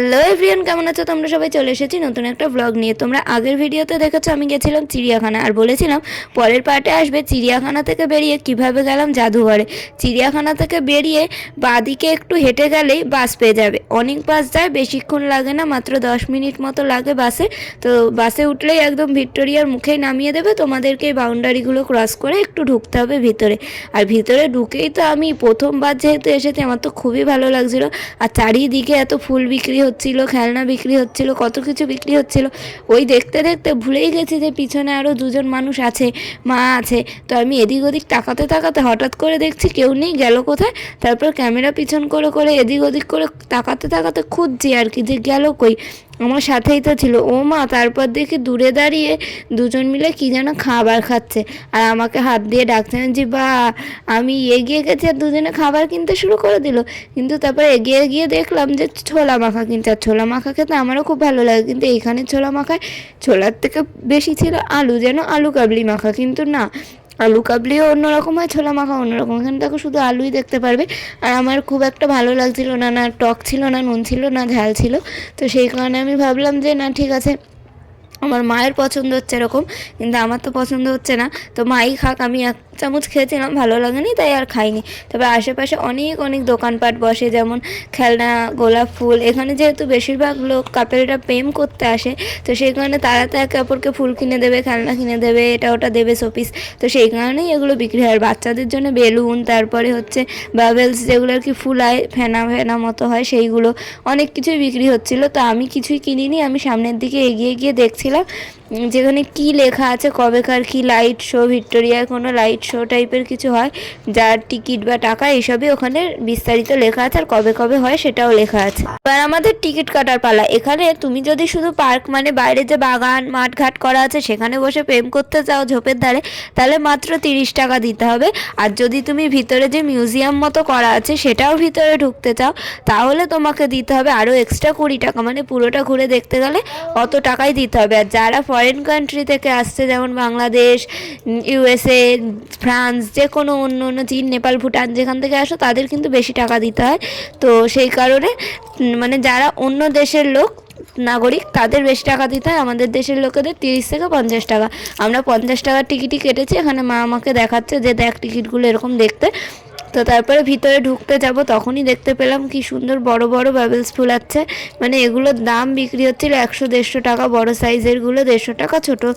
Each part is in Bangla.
হ্যালো এভরিয়ান কেমন আছো? তোমরা সবাই চলে এসেছি নতুন একটা ব্লগ নিয়ে। তোমরা আগের ভিডিওতে দেখেছ, আমি গেছিলাম চিড়িয়াখানা। আর বলেছিলাম, পরের পার্টে আসবে চিড়িয়াখানা থেকে বেরিয়ে কীভাবে গেলাম জাদুঘরে। চিড়িয়াখানা থেকে বেরিয়ে বাদিকে একটু হেঁটে গেলেই বাস পেয়ে যাবে। অনেক বাস যায়, বেশিক্ষণ লাগে না, মাত্র দশ মিনিট মতো লাগে বাসে। তো বাসে উঠলেই একদম ভিক্টোরিয়ার মুখেই নামিয়ে দেবে। তোমাদেরকে বাউন্ডারিগুলো ক্রস করে একটু ঢুকতে হবে ভিতরে। আর ভিতরে ঢুকেই তো আমি প্রথমবার যেহেতু এসেছি, আমার তো খুবই ভালো লাগছিল। আর চারিদিকে এত ফুল বিক্রি হচ্ছিল, খেলনা বিক্রি হচ্ছিল, কত কিছু বিক্রি হচ্ছিল। ওই দেখতে দেখতে ভুলেই গেছি যে পিছনে আরও দুজন মানুষ আছে, মা আছে। তো আমি এদিক ওদিক তাকাতে তাকাতে হঠাৎ করে দেখছি কেউ নেই, গেল কোথায়? তারপর ক্যামেরা পিছন করে করে এদিক ওদিক করে তাকাতে তাকাতে খুঁজছি আর কি যে গেল কই? আমার সাথেই তো ছিল। ও মা, তারপর দেখি দূরে দাঁড়িয়ে দুজন মিলে কি যেন খাবার খাচ্ছে। আর আমাকে হাত দিয়ে ডাকছেন যে, বা, আমি এগিয়ে গেছি। আর দুজনে খাবার কিনতে শুরু করে দিল। কিন্তু তারপর এগিয়ে গিয়ে দেখলাম যে, ছোলা মাখা কিনছে। আর ছোলা মাখা খেতে আমারও খুব ভালো লাগে। কিন্তু এইখানে ছোলা মাখায় ছোলার থেকে বেশি ছিল আলু, যেন আলু কাবলি মাখা। কিন্তু না আলু কাবলিও অন্যরকম হয়, ছোলা মাখা অন্যরকম এখানে দেখো শুধু আলুই দেখতে পারবে। আর আমার খুব একটা ভালো লাগছিল না না টক ছিল না, নুন ছিল না, ঝাল ছিল। তো সেই কারণে আমি ভাবলাম যে, না, ঠিক আছে আমার মায়ের পছন্দ হচ্ছে এরকম, কিন্তু আমার তো পছন্দ হচ্ছে না। তো মাই খাক, আমি এক চামচ খেয়েছিলাম, ভালো লাগেনি, তাই আর খাইনি। তবে আশেপাশে অনেক অনেক দোকানপাট বসে, যেমন খেলনা, গোলাপ ফুল, এখানে যেহেতু বেশিরভাগ লোক কাপেলরা প্রেম করতে আসে, তো সেই কারণে তারা তো একে অপরকে ফুল কিনে দেবে, খেলনা কিনে দেবে, এটা ওটা দেবে শোপিস। তো সেই কারণেই এগুলো বিক্রি হয়। বাচ্চাদের জন্য বেলুন, তারপরে হচ্ছে বাবেলস, যেগুলো আর কি ফুলায় ফেনা ফেনা মতো হয়, সেইগুলো অনেক কিছুই বিক্রি হচ্ছিল। তো আমি কিছুই কিনিনি, আমি সামনের দিকে এগিয়ে গিয়ে দেখছিলাম উম, যেখানে কি লেখা আছে, কবেকার কি লাইট শো ভিক্টোরিয়ার কোনো লাইট শো টাইপের কিছু হয়, যার টিকিট বা টাকা এইসবই ওখানে বিস্তারিত লেখা আছে আর কবে কবে হয় সেটাও লেখা আছে। এবার আমাদের টিকিট কাটার পালা। এখানে তুমি যদি শুধু পার্ক মানে বাইরে যে বাগান মাঠ ঘাট করা আছে, সেখানে বসে প্রেম করতে চাও ঝোপের ধারে, তাহলে মাত্র তিরিশ টাকা দিতে হবে। আর যদি তুমি ভিতরে যে মিউজিয়াম মতো করা আছে, সেটাও ভিতরে ঢুকতে চাও, তাহলে তোমাকে দিতে হবে আরও এক্সট্রা কুড়ি টাকা। মানে পুরোটা ঘুরে দেখতে গেলে অত টাকাই দিতে হবে। আর যারা ফরেন কান্ট্রি থেকে আসছে, যেমন বাংলাদেশ ইউএসএ ফ্রান্স যে কোনো অন্য অন্য চীন, নেপাল, ভুটান যেখান থেকে আসো, তাদের কিন্তু বেশি টাকা দিতে হয়। তো সেই কারণে মানে যারা অন্য দেশের লোক, নাগরিক, তাদের বেশি টাকা দিতে হয়। আমাদের দেশের লোকেদের তিরিশ থেকে পঞ্চাশ টাকা। আমরা পঞ্চাশ টাকার টিকিটই কেটেছি। এখানে মা আমাকে দেখাচ্ছে যে, দেখ টিকিটগুলো এরকম দেখতে। তো তারপরে ভিতরে ঢুকতে যাব, তখনই দেখতে পেলাম কি সুন্দর বড় বড় বাবেলস ফুল আছে মানে এগুলোর দাম বিক্রি হচ্ছিল একশো দেড়শো টাকা, বড় সাইজেরগুলো দেড়শো টাকা, ছোটো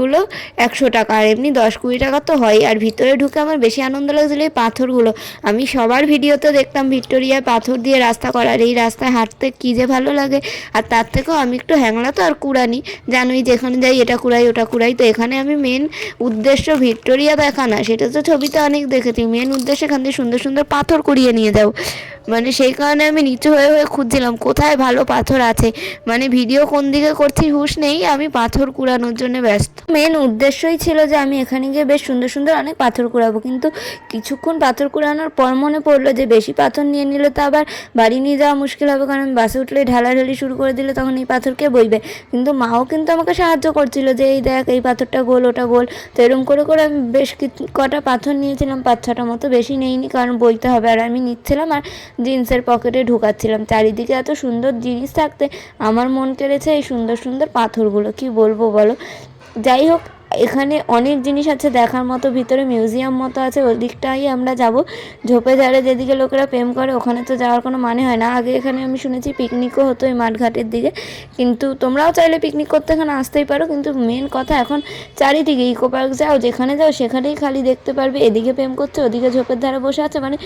গুলো একশো টাকা। আর এমনি দশ কুড়ি টাকা তো হয় আর ভিতরে ঢুকে আমার বেশি আনন্দ লাগছিল এই পাথরগুলো। আমি সবার ভিডিওতে দেখতাম ভিক্টোরিয়ায় পাথর দিয়ে রাস্তা করার। এই রাস্তায় হাঁটতে কী যে ভালো লাগে। আর তার থেকেও আমি একটু হ্যাংলা তো আর কুড়ানি। জানোই যেখানে যাই এটা কুড়াই, ওটা কুড়াই। তো এখানে আমি মেন উদ্দেশ্য ভিক্টোরিয়া দেখা না সেটা তো ছবিতে অনেক দেখেছি। মেন উদ্দেশ্য এখান থেকে সুন্দর সুন্দর পাথর কুড়িয়ে নিয়ে যাও। মানে সেই কারণে আমি নিচু হয়ে হয়ে খুঁজছিলাম, কোথায় ভালো পাথর আছে? মানে ভিডিও কোন দিকে করছি হুঁশ নেই, আমি পাথর কুড়ানোর জন্য ব্যস্ত। মেন উদ্দেশ্যই ছিল যে আমি এখানে গিয়ে বেশ সুন্দর সুন্দর অনেক পাথর কুড়াবো, কিন্তু কিছুক্ষণ পাথর কুড়ানোর পর মনে পড়ল যে বেশি পাথর নিয়ে নিলে তো আবার বাড়ি নিয়ে যাওয়া মুশকিল হবে, কারণ বাসে উঠলে ঢালাঢালি শুরু করে দিলে তখন এই পাথরকে বইবে? কিন্তু মাও কিন্তু আমাকে সাহায্য করছিল যে এই দেখ, এই পাথরটা গোল, ওটা গোল। তো এরকম করে করে আমি বেশ কটা পাথর নিয়েছিলাম, পাঁচ ছটা মতো বেশি নেইনি, কারণ বইতে হবে। আর আমি নিচ্ছিলাম আর জিন্সের পকেটে ঢুকাচ্ছিলাম। চারিদিকে এত সুন্দর জিনিস থাকতে আমার মন কেড়েছে এই সুন্দর সুন্দর পাথরগুলো। কি বলব বলো? যাই হোক এখানে অনেক জিনিস আছে দেখার মতো, ভিতরে মিউজিয়াম মতো আছে, ওদিকটাই আমরা যাব। ঝোপে ঝাড়ে যেদিকে লোকেরা প্রেম করে, ওখানে তো যাওয়ার কোনো মানে হয় না। আগে এখানে আমি শুনেছি পিকনিকও হতো এই মাঠঘাটের দিকে। কিন্তু তোমরাও চাইলে পিকনিক করতে এখানে আসতেই পারো। কিন্তু মেন কথা এখন চারিদিকে ইকো পার্ক যাও, যেখানে যাও, সেখানেই খালি দেখতে পারবে। এদিকে প্রেম করছে, ওদিকে ঝোপের ধারে বসে আছে। মানে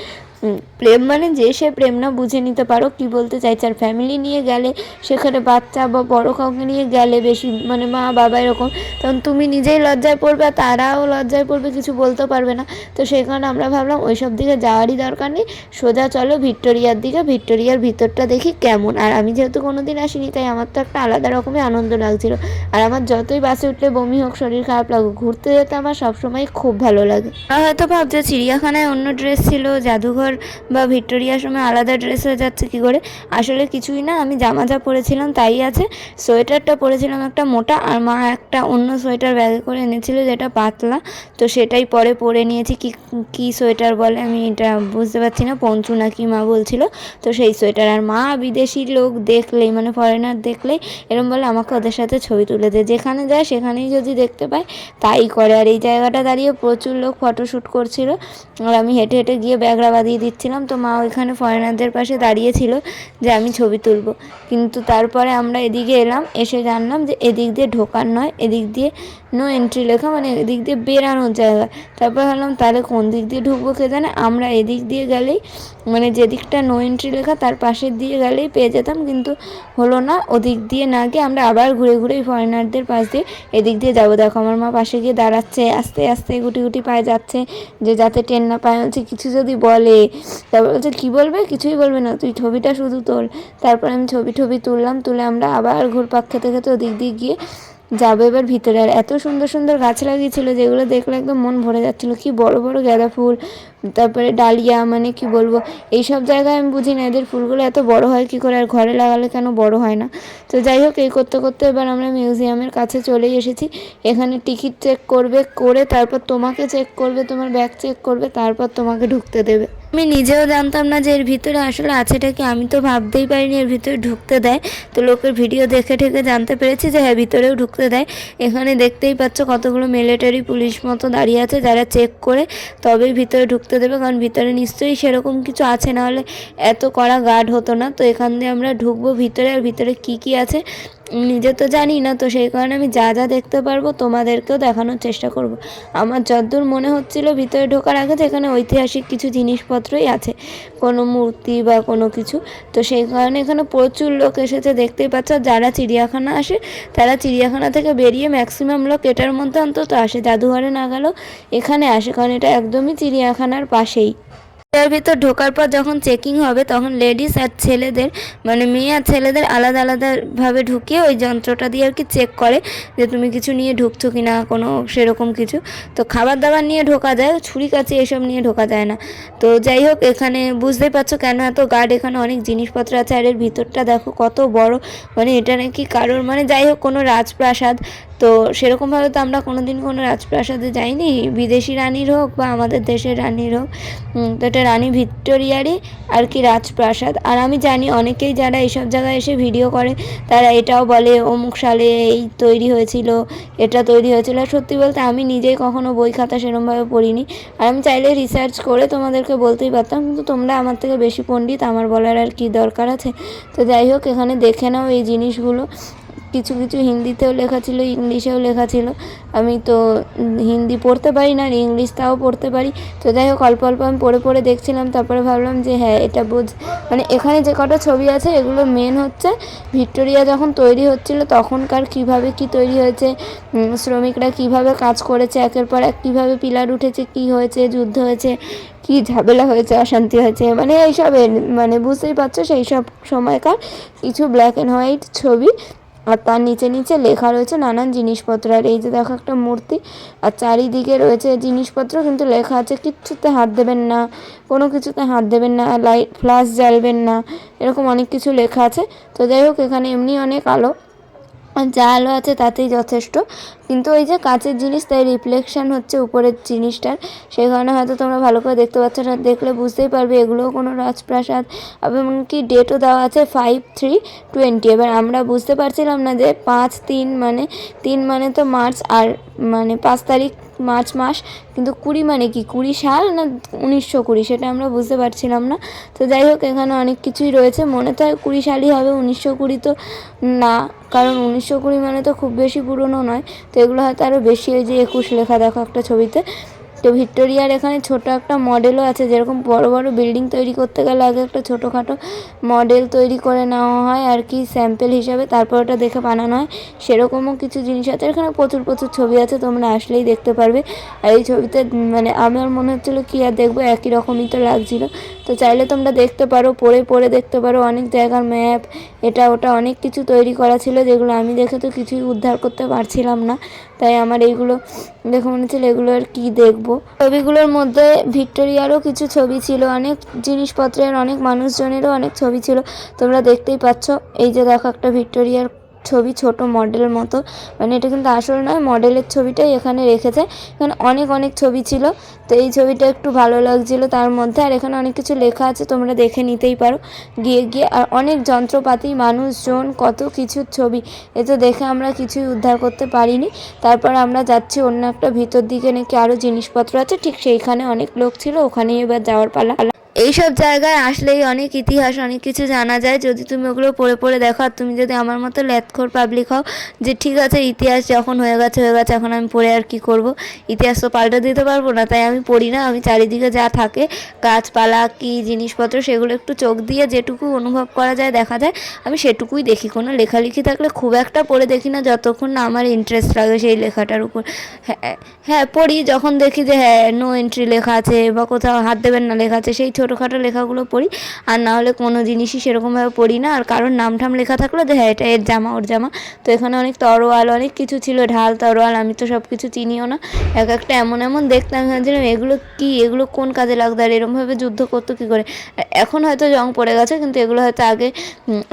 প্রেম মানে যে সে প্রেম না, বুঝে নিতে পারো কি বলতে চাইছে। আর ফ্যামিলি নিয়ে গেলে, সেখানে বাচ্চা বা বড় কাউকে নিয়ে গেলে বেশি মানে মা বাবা এরকম, তখন তুমি নিজেই লজ্জায় পড়বে আর তারাও লজ্জায় পড়বে, কিছু বলতে পারবে না। তো সেই কারণে আমরা ভাবলাম ওই সব দিকে যাওয়ারই দরকার নেই। সোজা চলো ভিক্টোরিয়ার দিকে, ভিক্টোরিয়ার ভিতরটা দেখি কেমন। আর আমি যেহেতু কোনো দিন আসিনি, তাই আমার তো একটা আলাদা রকমের আনন্দ লাগছিল। আর আমার যতই বাসে উঠলে বমি হোক, শরীর খারাপ লাগুক, ঘুরতে যেতে আমার সবসময় খুব ভালো লাগে। আর হয়তো ভাবছে চিড়িয়াখানায় অন্য ড্রেস ছিল, জাদুঘর বা ভিক্টোরিয়ার সময় আলাদা ড্রেস হয়ে যাচ্ছে কি করে? আসলে কিছুই না, আমি জামা যা পরেছিলাম, তাই আছে। সোয়েটারটা পরেছিলাম একটা মোটা, আর মা একটা অন্য সোয়েটার ব্যাগে করে এনেছিল যেটা পাতলা, তো সেটাই পরে পরে নিয়েছি। কি কি সোয়েটার বলে আমি এটা বুঝতে পারছি না, পঞ্চু না কি মা বলছিল, তো সেই সোয়েটার। আর মা বিদেশি লোক দেখলেই মানে ফরেনার দেখলেই এরম বলে আমাকে ওদের সাথে ছবি তুলে দেয়। যেখানে যায় সেখানেই যদি দেখতে পায়, তাই করে। আর এই জায়গাটা দাঁড়িয়ে প্রচুর লোক ফটোশ্যুট করছিল। আর আমি হেঁটে হেঁটে গিয়ে ব্যাগরা বাঁধিয়ে দিচ্ছিলাম, তো মা ওইখানে ফরেনারদের পাশে দাঁড়িয়েছিল যে আমি ছবি তুলবো। কিন্তু তারপরে আমরা এদিকে এলাম, এসে জানলাম যে এদিক দিয়ে ঢোকার নয়, এদিক দিয়ে নো এন্ট্রি লেখা মানে এদিক দিয়ে বেরানোর জায়গা। তারপর ভাবলাম, তাহলে কোন দিক দিয়ে ঢুকবো কে জানে আমরা এদিক দিয়ে গেলেই মানে যেদিকটা নো এন্ট্রি লেখা, তার পাশের দিয়ে গেলেই পেয়ে যেতাম, কিন্তু হলো না। ওদিক দিয়ে না গিয়ে আমরা আবার ঘুরে ঘুরে ফরেনারদের পাশ দিয়ে এদিক দিয়ে যাব। দেখো, আমার মা পাশে গিয়ে দাঁড়াচ্ছে, আস্তে আস্তে গুটি গুটি পায়ে যাচ্ছে, যে যাতে ট্রেন না পায়। হচ্ছে কিছু যদি বলে। তারপর বলছে, কী বলবে? কিছুই বলবে না। তুই ছবিটা শুধু তোল। তারপর আমি ছবি টবি তুললাম, তুলে আমরা আবার ঘুরপাক খেতে খেতে ওদিক দিয়ে গিয়ে যাব এবার ভিতরে। আর এত সুন্দর সুন্দর গাছ লাগিয়েছিল যেগুলো দেখলে একদম মন ভরে যাচ্ছিল। কি বড় বড় গাঁদা ফুল তারপরে ডালিয়া মানে কি বলব? এই সব জায়গায় আমি বুঝি না, এদের ফুলগুলো এত বড় হয় কি করে? আর ঘরে লাগালে কেন বড় হয় না? তো যাই হোক, এই করতে করতে এবার আমরা মিউজিয়ামের কাছে চলেই এসেছি। এখানে টিকিট চেক করবে, করে তারপর তোমাকে চেক করবে, তোমার ব্যাগ চেক করবে, তারপর তোমাকে ঢুকতে দেবে। আমি নিজেও জানতাম না যে এর ভিতরে আসলে আছেটা কি, আমি তো ভাবতেই পারিনি এর ভিতরে ঢুকতে দেয়। তো লোকের ভিডিও দেখে ঠেকে জানতে পেরেছি যে হ্যাঁ ভিতরেও ঢুকতে দেয়। এখানে দেখতেই পাচ্ছ কতগুলো মিলিটারি পুলিশ মতো দাঁড়িয়ে আছে, যারা চেক করে তবেই ভিতরে ঢুকতে দেবে, কারণ ভিতরে নিশ্চয়ই সেরকম কিছু আছে না হলে এত কড়া গার্ড হতো না। তো এখান দিয়ে আমরা ঢুকবো ভিতরে, আর ভিতরে কি কি আছে নিজে তো জানি না, তো সেই কারণে আমি যা যা দেখতে পারব তোমাদেরকেও দেখানোর চেষ্টা করব। আমার যদ্দূর মনে হচ্ছিল ভিতরে ঢোকার আগে যে এখানে ঐতিহাসিক কিছু জিনিসপত্রই আছে, কোনো মূর্তি বা কোনো কিছু। তো সেই কারণে এখানে প্রচুর লোক এসেছে, দেখতেই পাচ্ছ যারা চিড়িয়াখানা আসে, তারা চিড়িয়াখানা থেকে বেরিয়ে ম্যাক্সিমাম লোক এটার মধ্যে অন্তত আসে। জাদুঘরে না গেলেও এখানে আসে, কারণ এটা একদমই চিড়িয়াখানার পাশেই। এর ভিতর ঢোকার পর যখন চেকিং হবে, তখন লেডিস আর ছেলেদের মানে মেয়ে আর ছেলেদের আলাদা আলাদাভাবে ঢুকিয়ে ওই যন্ত্রটা দিয়ে আর কি চেক করে যে তুমি কিছু নিয়ে ঢুকছো কি না, কোনো সেরকম কিছু। তো খাবার দাবার নিয়ে ঢোকা যায়, ছুরি কাছে এসব নিয়ে ঢোকা যায় না। তো যাই হোক, এখানে বুঝতেই পারছ কেন এত গার্ড এখানে অনেক জিনিসপত্র আছে। আর এর ভিতরটা দেখো কত বড় মানে এটা নাকি কারোর মানে যাই হোক, কোনো রাজপ্রাসাদ তো সেরকমভাবে তো আমরা কোনো দিন কোনো রাজপ্রাসাদে যাইনি। বিদেশি রানীর হোক বা আমাদের দেশের রানীর হোক তো এটা রানী ভিক্টোরিয়ারই আর কি রাজপ্রাসাদ। আর আমি জানি অনেকেই যারা এইসব জায়গায় এসে ভিডিও করে, তারা এটাও বলে, অমুক সালে এই তৈরি হয়েছিল, এটা তৈরি হয়েছিল। সত্যি বলতে আমি নিজেই কখনো বই খাতা সেরকমভাবে পড়িনি। আর আমি চাইলে রিসার্চ করে তোমাদেরকে বলতেই পারতাম, কিন্তু তোমরা আমার থেকে বেশি পণ্ডিত, আমার বলার আর কি দরকার আছে। তো যাই হোক, এখানে দেখে নাও এই জিনিসগুলো। কিছু কিছু হিন্দিতেও লেখা ছিল, ইংলিশেও লেখা ছিল। আমি তো হিন্দি পড়তে পারি না আর ইংলিশ তাও পড়তে পারি। তো যাই হোক, অল্প অল্প আমি পড়ে পড়ে দেখছিলাম, তারপরে ভাবলাম যে হ্যাঁ এটা বুঝ মানে এখানে যে কটা ছবি আছে, এগুলো মেন হচ্ছে ভিক্টোরিয়া যখন তৈরি হচ্ছিল, তখনকার কীভাবে কি তৈরি হয়েছে শ্রমিকরা কীভাবে কাজ করেছে, একের পর এক কীভাবে পিলার উঠেছে, কি হয়েছে, যুদ্ধ হয়েছে, কি ঝামেলা হয়েছে, অশান্তি হয়েছে মানে এইসবের মানে বুঝতেই পারছ সেই সব সময়কার কিছু ব্ল্যাক অ্যান্ড হোয়াইট ছবি আর তার নিচে নিচে লেখা রয়েছে নানান জিনিসপত্র। আর এই যে দেখো একটা মূর্তি, আর চারিদিকে রয়েছে জিনিসপত্র, কিন্তু লেখা আছে, কিচ্ছুতে হাত দেবেন না, কোনো কিছুতে হাত দেবেন না, লাইট, ফ্লাশ জ্বালবেন না। এরকম অনেক কিছু লেখা আছে। তো যাই হোক, এখানে এমনি অনেক আলো। যা আলো আছে তাতেই যথেষ্ট। কিন্তু ওই যে কাঁচের জিনিস, তাই রিফ্লেকশন হচ্ছে উপরের জিনিসটার। সেই কারণে হয়তো তোমরা ভালো করে দেখতে পাচ্ছ না, দেখলে বুঝতেই পারবে এগুলোও কোনো রাজপ্রাসাদ। এমনকি ডেটও দেওয়া আছে ফাইভ থ্রি টোয়েন্টি এবার আমরা বুঝতে পারছিলাম না যে পাঁচ তিন মানে তিন মানে তো মার্চ আর মানে পাঁচ তারিখ মার্চ মাস, কিন্তু কুড়ি মানে কি? কুড়ি সাল না উনিশশো কুড়ি? সেটা আমরা বুঝতে পারছিলাম না। তো যাই হোক, এখানে অনেক কিছুই রয়েছে। মনে তো হয় কুড়ি সালই হবে, উনিশশো কুড়ি তো না। কারণ উনিশশো কুড়ি মানে তো খুব বেশি পুরনো নয়, তো এগুলো হয়তো আরও বেশি ওই যে একুশ লেখা দেখো একটা ছবিতে। তো ভিক্টোরিয়ার এখানে ছোট একটা মডেলও আছে, যেরকম বড় বড় বিল্ডিং তৈরি করতে গেলে আগে একটা ছোটোখাটো মডেল তৈরি করে নেওয়া হয় আর কি স্যাম্পেল হিসাবে, তারপর ওটা দেখে বানানো হয়। সেরকমও কিছু জিনিস আছে, এখানে প্রচুর প্রচুর ছবি আছে, তোমরা আসলেই দেখতে পারবে। আর এই ছবিতে মানে আমার মনে হচ্ছিল কি আর দেখব, একই রকমই তো লাগছিল। তো চাইলে তোমরা দেখতে পারো, পড়ে পড়ে দেখতে পারো, অনেক জায়গার ম্যাপ এটা ওটা অনেক কিছু তৈরি করা ছিল যেগুলো আমি দেখে তো কিছুই উদ্ধার করতে পারছিলাম না। তাই আমার এইগুলো, দেখে মনে হচ্ছিল এগুলো আর কী দেখব। ছবিগুলোর মধ্যে ভিক্টোরিয়ারও কিছু ছবি ছিল, অনেক জিনিসপত্রের, অনেক মানুষজনেরও অনেক ছবি ছিল। তোমরা দেখতেই পাচ্ছ, এই যে দেখো একটা ভিক্টোরিয়ার ছবি ছোট মডেল মতো। মানে এটা কিন্তু আসল নয় মডেলের ছবিটাই এখানে রেখেছে। এখানে অনেক অনেক ছবি ছিল। তো এই ছবিটা একটু ভালো লাগছিল তার মধ্যে। আর এখানে অনেক কিছু লেখা আছে, তোমরা দেখে নিতেই পারো। গিয়ে গিয়ে আর অনেক যন্ত্রপাতি, মানুষজন, কত কিছুর ছবি। এ তো দেখে আমরা কিছুই উদ্ধার করতে পারিনি। তারপর আমরা যাচ্ছি অন্য একটা ভিতর দিকে, নাকি আরও জিনিসপত্র আছে। ঠিক সেইখানে অনেক লোক ছিল ওখানেই এবার যাওয়ার পালা। এইসব জায়গায় আসলেই অনেক ইতিহাস, অনেক কিছু জানা যায়। যদি তুমি ওগুলো পড়ে পড়ে দেখো আর তুমি যদি আমার মতো ল্যাথখোর পাবলিক হও যে ঠিক আছে, ইতিহাস যখন হয়ে গেছে হয়ে গেছে, এখন আমি পড়ে আর কি করব? ইতিহাস তো পাল্টে দিতে পারব না, তাই আমি পড়ি না। আমি চারিদিকে যা থাকে, গাছপালা, কি জিনিসপত্র, সেগুলো একটু চোখ দিয়ে যেটুকু অনুভব করা যায়, দেখা যায়, আমি সেটুকুই দেখি। কোনো লেখালেখি থাকলে খুব একটা পড়ে দেখি না, যতক্ষণ না আমার ইন্টারেস্ট লাগে সেই লেখাটার উপর। হ্যাঁ হ্যাঁ পড়ি যখন দেখি যে হ্যাঁ নো এন্ট্রি লেখা আছে বা কোথাও হাত দেবেন না লেখা আছে, সেই ছোটোখাটো লেখাগুলো পড়ি, আর না হলে কোনো জিনিসই সেরকমভাবে পড়ি না। আর কারোর নাম ঠাম লেখা থাকল যে হ্যাঁ এটা এর জামা, ওর জামা। তো এখানে অনেক তরোয়াল, অনেক কিছু ছিল, ঢাল, তরোয়াল, আমি তো সব কিছু চিনিও না। এক একটা এমন এমন দেখতাম ভাবছিলাম, এগুলো কি, এগুলো কোন কাজে লাগতো আর এরমভাবে যুদ্ধ করতো কী করে? এখন হয়তো জং পড়ে গেছে, কিন্তু এগুলো হয়তো আগে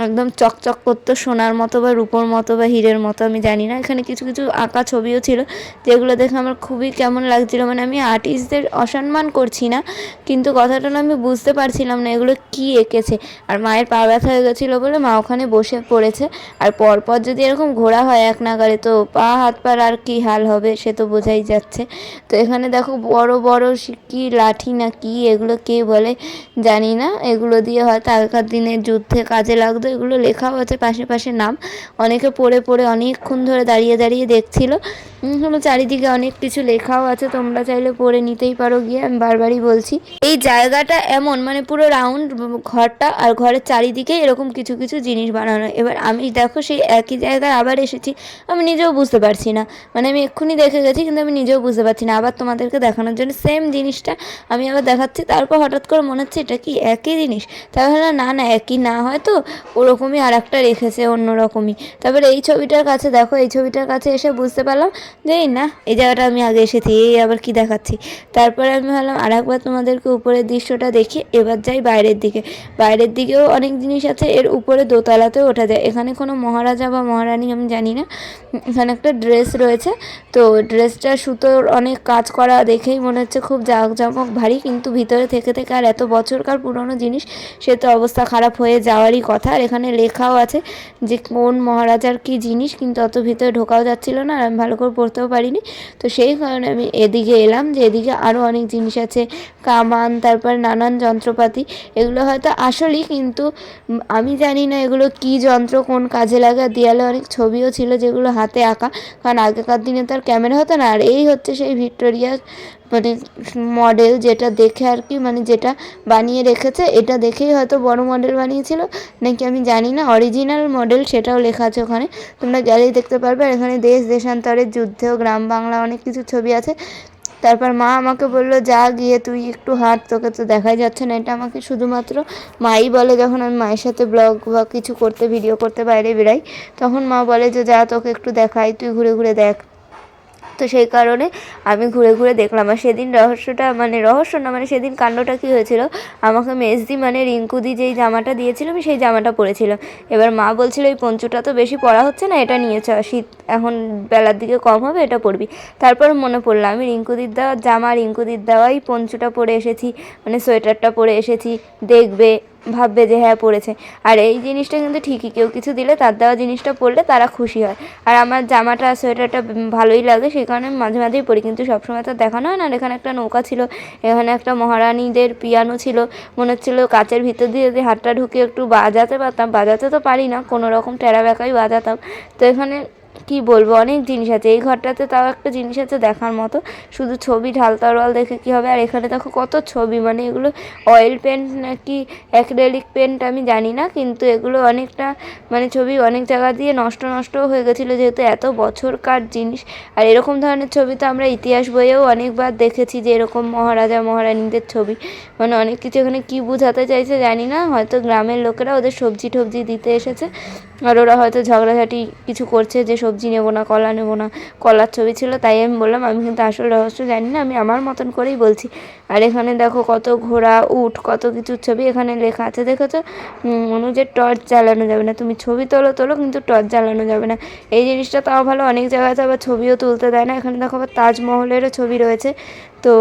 একদম চকচক করতো, সোনার মতো বা রূপোর মতো বা হীরের মতো, আমি জানি না। এখানে কিছু কিছু আঁকা ছবিও ছিল, যেগুলো দেখে আমার খুবই কেমন লাগছিল। মানে আমি আর্টিস্টদের অসম্মান করছি না, কিন্তু কথাটা আমি বুঝতে পারছিলাম না এগুলো কি এঁকেছে। আর মায়ের পা ব্যথা হয়ে গেছিল বলে মা ওখানে বসে পড়েছে। আর পরপর যদি এরকম ঘোরা হয় এক নাগারে তো পা, হাত পার আর কি হাল হবে সে তো বোঝাই যাচ্ছে। তো এখানে দেখো বড় বড় কি লাঠি না কি এগুলো কে বলে জানি না। এগুলো দিয়ে হয়তো আগেকার দিনে যুদ্ধে কাজে লাগতো। এগুলো লেখাও আছে পাশে পাশে নাম। অনেকে পড়ে পড়ে অনেকক্ষণ ধরে দাঁড়িয়ে দাঁড়িয়ে দেখছিল। হলো চারিদিকে অনেক কিছু লেখাও আছে। তোমরা চাইলে পড়ে নিতেই পারো গিয়ে। আমি বারবারই বলছি, এই জায়গাটা এমন মানে পুরো রাউন্ড ঘরটা আর ঘরের চারিদিকে এরকম কিছু কিছু জিনিস বানানো। এবার আমি দেখো সেই একই জায়গায় আবার এসেছি, আমি নিজেও বুঝতে পারছি না। মানে আমি এক্ষুনি দেখে গেছি, কিন্তু আমি নিজেও বুঝতে পারছি না। আবার তোমাদেরকে দেখানোর জন্য সেম জিনিসটা আমি আবার দেখাচ্ছি। তারপর হঠাৎ করে মনে হচ্ছে এটা কি একই জিনিস? তাহলে না না, একই না হয় তো ওরকমই আর একটা রেখেছে অন্য রকমই। তারপরে এই ছবিটার কাছে দেখো, এই ছবিটার কাছে এসে বুঝতে পারলাম যে, এই না, এই জায়গাটা আমি আগে এসেছি, এই আবার কি দেখাচ্ছি? তারপরে আমি ভাবলাম আর একবার তোমাদেরকে উপরের দৃশ্যটা দেখি, এবার যাই বাইরের দিকে। বাইরের দিকেও অনেক জিনিস আছে, এর উপরে দোতলাতেও ওঠা যায়। এখানে কোনো মহারাজা বা মহারানী আমি জানি না। এখানে একটা ড্রেস রয়েছে, তো ড্রেসটা সুতোর অনেক কাজ করা দেখেই মনে হচ্ছে খুব জাঁকজমক ভারী, কিন্তু ভিতরে থেকে থেকে আর এত বছরকার পুরনো জিনিস, সে তো অবস্থা খারাপ হয়ে যাওয়ারই কথা। আর এখানে লেখাও আছে যে কোন মহারাজার কি জিনিস, কিন্তু অত ভিতরে ঢোকাও যাচ্ছিল না, আর আমি ভালো করে পড়তেও পারিনি। তো সেই কারণে আমি এদিকে এলাম যে এদিকে আরও অনেক জিনিস আছে, কামান, তারপর নানান যন্ত্রপাতি, এগুলো হয়তো আসলই কিন্তু আমি জানি না এগুলো কি যন্ত্র, কোন কাজে লাগে। দেয়ালে অনেক ছবিও ছিল যেগুলো হাতে আঁকা, কারণ আগেকার দিনে তো আর ক্যামেরা হতো না। আর এই হচ্ছে সেই ভিক্টোরিয়া মানে মডেল যেটা দেখে আর কি মানে যেটা বানিয়ে রেখেছে, এটা দেখেই হয়তো বড় মডেল বানিয়েছিল। নাকি আমি জানি না, অরিজিনাল মডেল সেটাও লেখা আছে ওখানে। তোমরা গেলেই দেখতে পারবে, আর এখানে দেশ, দেশান্তরের যুদ্ধেও গ্রাম বাংলা অনেক কিছু ছবি আছে। তারপর মা আমাকে বলল, যা গিয়ে তুই একটু হাঁট, তোকে তো দেখাই যাচ্ছে না। এটা আমাকে শুধুমাত্র মাই বলে যখন আমি মায়ের সাথে ব্লগ বা কিছু করতে, ভিডিও করতে বাইরে বেরাই, তখন মা বলে যে, যা, তোকে একটু দেখাই, তুই ঘুরে ঘুরে দেখ। তো সেই কারণে আমি ঘুরে ঘুরে দেখলাম। আর সেদিন রহস্যটা মানে রহস্য না মানে সেদিন কাণ্ডটা কী হয়েছিল? আমাকে মেজদি মানে রিঙ্কুদি যেই জামাটা দিয়েছিল, আমি সেই জামাটা পরেছিলাম। এবার মা বলছিল, এই পঞ্চুটা তো বেশি পরা হচ্ছে না, এটা নিয়েছ শীত এখন বেলার দিকে কম হবে, এটা পরবি। তারপর মনে পড়ল, আমি রিঙ্কুদির দেওয়া জামা রিঙ্কুদির দেওয়াই পঞ্চুটা পরে এসেছি মানে সোয়েটারটা পরে এসেছি, দেখবে। ভাববে যে হ্যাঁ পড়েছে। আর এই জিনিসটা কিন্তু ঠিকই, কেউ কিছু দিলে তার দেওয়া জিনিসটা পরলে তারা খুশি হয়। আর আমার জামাটা, সোয়েটারটা ভালোই লাগে, সেই কারণে মাঝে মাঝেই পরি। কিন্তু সবসময় তো দেখানো হয় না, আর এখানে একটা নৌকা ছিল, এখানে একটা মহারানীদের পিয়ানো ছিল। মনে হচ্ছিল কাচের ভিতর দিয়ে যদি হাতটা ঢুকিয়ে একটু বাজাতে পারতাম। বাজাতে তো পারি না, কোনো রকম টেরা বাজাতাম। তো এখানে কি বলব? অনেক জিনিস আছে। এই ঘরটাতে তাও একটা জিনিস আছে দেখার মতো। শুধু ছবি, ঢাল তরোয়াল দেখে কী হবে? আর এখানে দেখো কত ছবি। মানে এগুলো অয়েল পেন্ট নাকি অ্যাক্রেলিক পেন্ট আমি জানি না, কিন্তু এগুলো অনেকটা মানে ছবি অনেক জায়গা দিয়ে নষ্ট, নষ্টও হয়ে গেছিল যেহেতু এত বছরকার জিনিস। আর এরকম ধরনের ছবি তো আমরা ইতিহাস বইয়েও অনেকবার দেখেছি যে এরকম মহারাজা, মহারানীদের ছবি। মানে অনেক কিছু এখানে কী বোঝাতে চাইছে জানি না। হয়তো গ্রামের লোকেরা ওদের সবজি টবজি দিতে এসেছে। আর ওরা হয়তো ঝগড়াঝাটি কিছু করছে যে সবজি নেব না, কলা নেব না, কলার ছবি ছিল, তাই আমি বললাম, আমি কিন্তু আসল রহস্য জানি না, আমি আমার মতন করেই বলছি। আর এখানে দেখো কত ঘোড়া উঠ কত কিছুর ছবি এখানে লেখা আছে, দেখেছ? অনুজের টর্চ জ্বালানো যাবে না, তুমি ছবি তোলো তোলো, কিন্তু টর্চ জ্বালানো যাবে না। এই জিনিসটা তাও ভালো, অনেক জায়গাতে আবার ছবিও তুলতে দেয় না, এখানে দেখো আবার তাজমহলেরও ছবি রয়েছে। তো,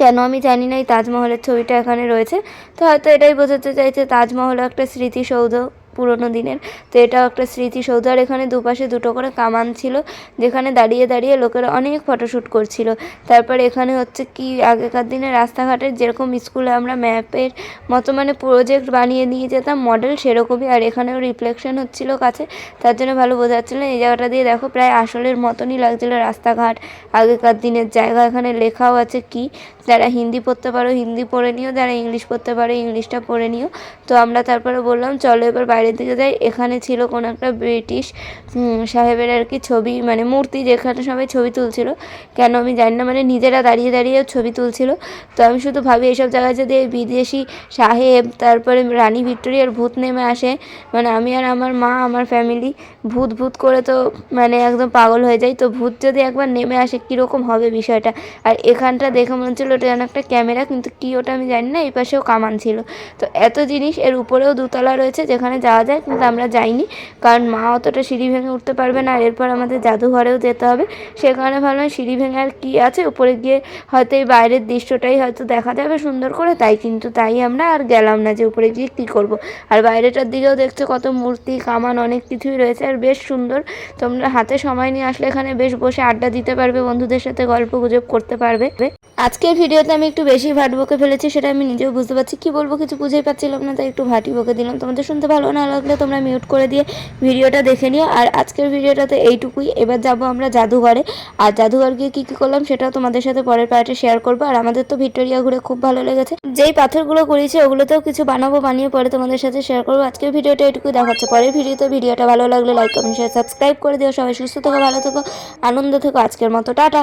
কেন আমি জানি না এই তাজমহলের ছবিটা এখানে রয়েছে, তো হয়তো এটাই বোঝাতে চাইছে, তাজমহল একটা স্মৃতিসৌধ। পুরোনো দিনের। তো এটাও একটা স্মৃতিসৌধ। আর এখানে দুপাশে দুটো করে কামান ছিল, যেখানে দাঁড়িয়ে দাঁড়িয়ে লোকেরা অনেক ফটোশ্যুট করছিল। তারপর এখানে হচ্ছে কি, আগেকার দিনে রাস্তাঘাটের যেরকম স্কুলে আমরা ম্যাপের মতো মানে প্রজেক্ট বানিয়ে নিয়ে যেতাম মডেল সেরকমই। আর এখানেও রিফ্লেকশন হচ্ছিল কাছে। তার জন্য ভালো বোঝা যাচ্ছিল। এই জায়গাটা দিয়ে দেখো প্রায় আসলের মতনই লাগছিল রাস্তাঘাট। আগেকার দিনের জায়গা এখানে লেখাও আছে কি, যারা হিন্দি পড়তে পারো হিন্দি পড়ে নিও, যারা ইংলিশ পড়তে পারো ইংলিশটা পড়ে নিও। তো আমরা তারপরে বললাম, চলো এবার বাইরের দিকে যাই এখানে ছিল কোনো একটা ব্রিটিশ সাহেবের আর কি ছবি মানে মূর্তি যেখানে সবাই ছবি তুলছিল। কেন আমি জানি না মানে নিজেরা দাঁড়িয়ে দাঁড়িয়ে ছবি তুলছিল। তো আমি শুধু ভাবি এইসব জায়গায় যদি বিদেশি সাহেব, তারপরে রানী ভিক্টোরিয়ার ভূত নেমে আসে মানে আমি আর আমার মা, আমার ফ্যামিলি ভূত ভূত করে তো মানে একদম পাগল হয়ে যাই। তো ভূত যদি একবার নেমে আসে, কীরকম হবে বিষয়টা? আর এখানটা দেখে মনে হচ্ছিল ওটা যেন একটা ক্যামেরা, কিন্তু কী ওটা আমি জানি না, এই পাশেও কামান ছিল। তো এত জিনিস এর উপরেও দুতলা রয়েছে, যেখানে যাওয়া যায়, কিন্তু আমরা যাইনি। কারণ মা অতটা সিঁড়ি ভেঙে উঠতে পারবে না, আর এরপর আমাদের জাদুঘরেও যেতে হবে। সে কারণে ভাবলাম সিঁড়ি ভেঙে আর কী আছে? উপরে গিয়ে হয়তো এই বাইরের দৃশ্যটাই হয়তো দেখা যাবে সুন্দর করে, তাই কিন্তু তাই আমরা আর গেলাম না যে উপরে গিয়ে কী করব। আর বাইরেটার দিকেও দেখছ কত মূর্তি, কামান, অনেক কিছুই রয়েছে, আর বেশ সুন্দর। তোমরা হাতে সময় নিয়ে আসলে এখানে বেশ বসে আড্ডা দিতে পারবে, বন্ধুদের সাথে গল্প গুজব করতে পারবে। আজকের ভিডিওতে আমি একটু বেশি ভাট বকে ফেলেছি, সেটা আমি নিজেও বুঝতে পারছি। কি বলব, কিছু বুঝেই পাচ্ছিলাম না, তাই একটু ভাটি বকে দিলাম। তোমাদের শুনতে ভালো না লাগলে তোমরা মিউট করে দিয়ে ভিডিওটা দেখে নিও। আর আজকের ভিডিওটাতে এইটুকুই। এবার যাব আমরা জাদুঘরে। আর জাদুঘর গিয়ে কী কী করলাম সেটাও তোমাদের সাথে পরের পার্টে শেয়ার করব। আর আমাদের তো ভিক্টোরিয়া ঘুরে খুব ভালো লেগেছে। যেই পাথরগুলো করেছি ওগুলোতেও কিছু বানাবো, বানিয়ে পরে তোমাদের সাথে শেয়ার করব। আজকের ভিডিওটা এটুকুই দেখাচ্ছে পরের ভিডিওতে। ভিডিওটা ভালো লাগলে লাইক কমেন্ট সাবস্ক্রাইব করে দিও। সবাই সুস্থ থেকো, ভালো থেকো, আনন্দ থেকো। আজকের মতো, টাটা।